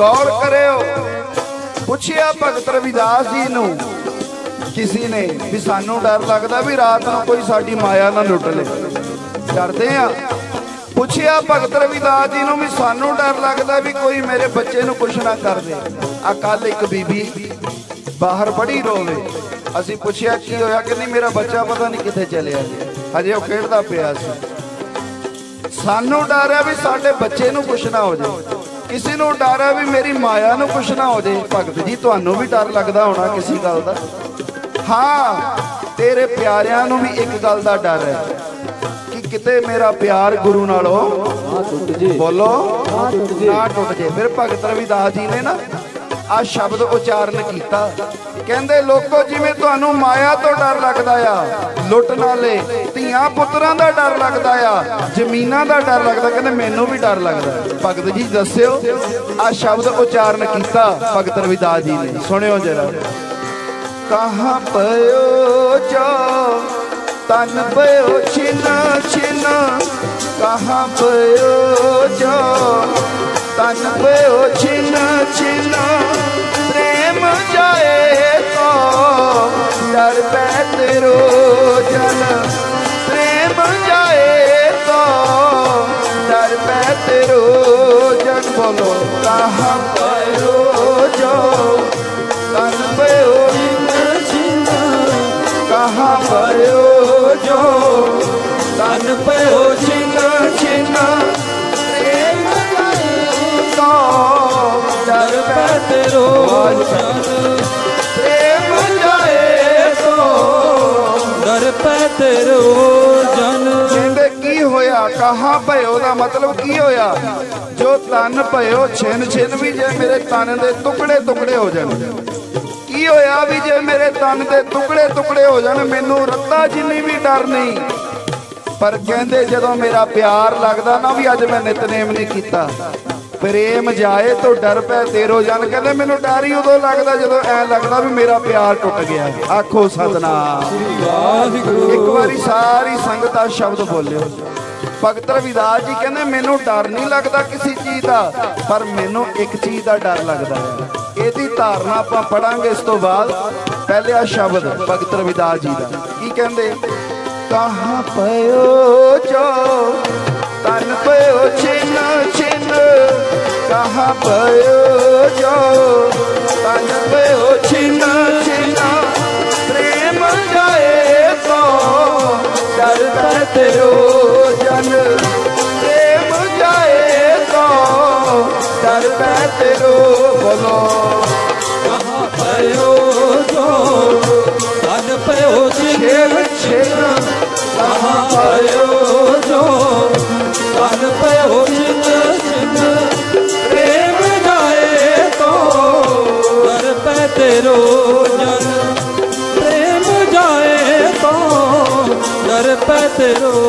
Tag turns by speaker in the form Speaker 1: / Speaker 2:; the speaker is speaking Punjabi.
Speaker 1: ਗੌਰ ਕਰਿਓ। ਪੁੱਛਿਆ ਭਗਤ ਰਵਿਦਾਸ ਜੀ ਨੂੰ, ਕਿਸੇ ਨੇ ਵੀ ਸਾਨੂੰ ਡਰ ਲੱਗਦਾ ਵੀ ਰਾਤ ਨੂੰ ਕੋਈ ਸਾਡੀ ਮਾਇਆ ਨਾ ਲੁੱਟ ਲੇ। ਡਰਦੇ ਆ। ਪੁੱਛਿਆ ਭਗਤ ਰਵਿਦਾਸ ਜੀ ਨੂੰ ਵੀ ਸਾਨੂੰ ਡਰ ਲੱਗਦਾ ਵੀ ਕੋਈ ਮੇਰੇ ਬੱਚੇ ਨੂੰ ਕੁਛ ਨਾ ਕਰ ਦੇ। ਆ ਕੱਲ ਇੱਕ ਬੀਬੀ ਬਾਹਰ ਬੜੀ ਰੋਵੇ। ਅਸੀਂ ਪੁੱਛਿਆ, ਕੀ ਹੋਇਆ? ਕਿ ਨਹੀਂ ਮੇਰਾ ਬੱਚਾ ਪਤਾ ਨਹੀਂ ਕਿੱਥੇ ਚਲਿਆ ਜੀ ਹਜੇ ਉਹ ਖੇਡਦਾ ਪਿਆ ਸੀ। ਸਾਨੂੰ ਡਰ ਹੈ ਵੀ ਸਾਡੇ ਬੱਚੇ ਨੂੰ ਕੁਛ ਨਾ ਹੋ ਜਾਵੇ। ਕਿਸੇ ਨੂੰ ਡਰ ਹੈ ਵੀ ਮੇਰੀ ਮਾਇਆ ਨੂੰ ਕੁਛ ਨਾ ਹੋ ਜਾਏ। ਭਗਤ ਜੀ, ਤੁਹਾਨੂੰ ਵੀ ਡਰ ਲੱਗਦਾ ਹੋਣਾ ਕਿਸੇ ਗੱਲ ਦਾ? ਹਾਂ, ਤੇਰੇ ਪਿਆਰਿਆਂ ਨੂੰ ਵੀ ਇੱਕ ਗੱਲ ਦਾ ਡਰ ਹੈ ਕਿ ਕਿਤੇ ਮੇਰਾ ਪਿਆਰ ਗੁਰੂ ਨਾਲੋਂ
Speaker 2: ਆ ਟੁੱਟ ਜੇ
Speaker 1: ਬੋਲੋ
Speaker 2: ਆ ਟੁੱਟ ਜੇ
Speaker 1: ਨਾ ਟੁੱਟ ਜੇ ਫਿਰ ਭਗਤ ਰਵਿਦਾਸ ਜੀ ਨੇ ਨਾ ਆ ਸ਼ਬਦ ਉਚਾਰਨ ਕੀਤਾ। ਕਹਿੰਦੇ, ਲੋਕੋ, ਜਿਵੇਂ ਤੁਹਾਨੂੰ ਮਾਇਆ ਤੋਂ ਡਰ ਲੱਗਦਾ ਆ ਲੁੱਟ ਨਾਲੇ ਧੀਆਂ ਪੁੱਤਰਾਂ ਦਾ ਡਰ ਲੱਗਦਾ ਆ, ਜ਼ਮੀਨਾਂ ਦਾ ਡਰ ਲੱਗਦਾ, ਕਹਿੰਦੇ ਮੈਨੂੰ ਵੀ ਡਰ ਲੱਗਦਾ ਭਗਤ ਜੀ ਦੱਸਿਓ, ਆ ਸ਼ਬਦ ਉਚਾਰਨ ਕੀਤਾ ਭਗਤ ਰਵਿਦਾਸ ਜੀ ਨੇ। ਸੁਣਿਓ ਜਰਾ। ਕਹਾਂ ਪਇਓ ਜੋ, ਤਨ ਪਇਓ ਛਿਨ ਛਿਨ, ਕਹਾਂ ਪਇਓ ਜੋ, ਤਨ ਪਇਓ ਜਨ ਪ੍ਰੇਮ ਜਾਏ ਤੋ ਡਰ ਪੈ ਤੇਰੋ ਜਨ ਬੋਲੋ ਕਹਾਂ ਕਹਾਂ ਭਇਓ ਦਾ ਮਤਲਬ ਕੀ ਹੋਇਆ? ਜੋ ਤਨ ਭਇਓ ਛਿਨ ਛਿਨ ਵੀ ਜੇ ਮੇਰੇ ਤਨ ਦੇ ਟੁਕੜੇ ਟੁਕੜੇ ਹੋ ਜਾਣ। ਕੀ ਹੋਇਆ ਵੀ ਜੇ ਮੇਰੇ ਤਨ ਦੇ ਟੁਕੜੇ ਟੁਕੜੇ ਹੋ ਜਾਣ ਮੈਨੂੰ ਰੱਤਾ ਜਿੰਨੀ ਵੀ ਡਰ ਨਹੀਂ। ਪਰ ਕਹਿੰਦੇ ਜਦੋਂ ਮੇਰਾ ਪਿਆਰ ਲੱਗਦਾ ਨਾ ਵੀ ਅੱਜ ਮੈਂ ਨਿਤਨੇਮ ਨਹੀਂ ਕੀਤਾ। ਪ੍ਰੇਮ ਜਾਏ ਤੋਂ ਡਰ ਪੈ ਤੇਰੋ ਜਨ। ਕਹਿੰਦੇ ਮੈਨੂੰ ਡਰ ਹੀ ਉਦੋਂ ਲੱਗਦਾ ਜਦੋਂ ਐ ਲੱਗਦਾ ਵੀ ਮੇਰਾ ਪਿਆਰ ਟੁੱਟ ਗਿਆ। ਆਖੋ ਸਤਨਾਮ।
Speaker 2: ਵਾਹਿਗੁਰੂ।
Speaker 1: ਇੱਕ ਵਾਰੀ ਸਾਰੀ ਸੰਗਤ ਸ਼ਬਦ ਬੋਲਿਓ। ਭਗਤ ਰਵਿਦਾਸ ਜੀ ਕਹਿੰਦੇ, ਮੈਨੂੰ ਡਰ ਨਹੀਂ ਲੱਗਦਾ ਕਿਸੇ ਚੀਜ਼ ਦਾ, ਪਰ ਮੈਨੂੰ ਇੱਕ ਚੀਜ਼ ਦਾ ਡਰ ਲੱਗਦਾ ਹੈ ਇਹਦੀ ਧਾਰਨਾ ਆਪਾਂ ਪੜਾਂਗੇ ਇਸ ਤੋਂ ਬਾਅਦ, ਪਹਿਲੇ ਆ ਸ਼ਬਦ, ਭਗਤ ਰਵਿਦਾਸ ਜੀ ਦਾ। ਕੀ ਕਹਿੰਦੇ? ਕਹਾਂ ਪਇਓ ਜੋ ਤਨ ਪਇਓ ਛਿਨ ਛਿਨ, ਕਹਾਂ ਪਇਓ ਜੋ ਤਨ ਪਇਓ ਛਿਨ पर बैठो बोलो कहाँ पयो जो धन पयो खेल खेल कहाँ पयो जो धन पयो
Speaker 2: प्रेम जाए तो घर पे
Speaker 1: तेरो जन
Speaker 2: प्रेम जाए तो घर पे तेरो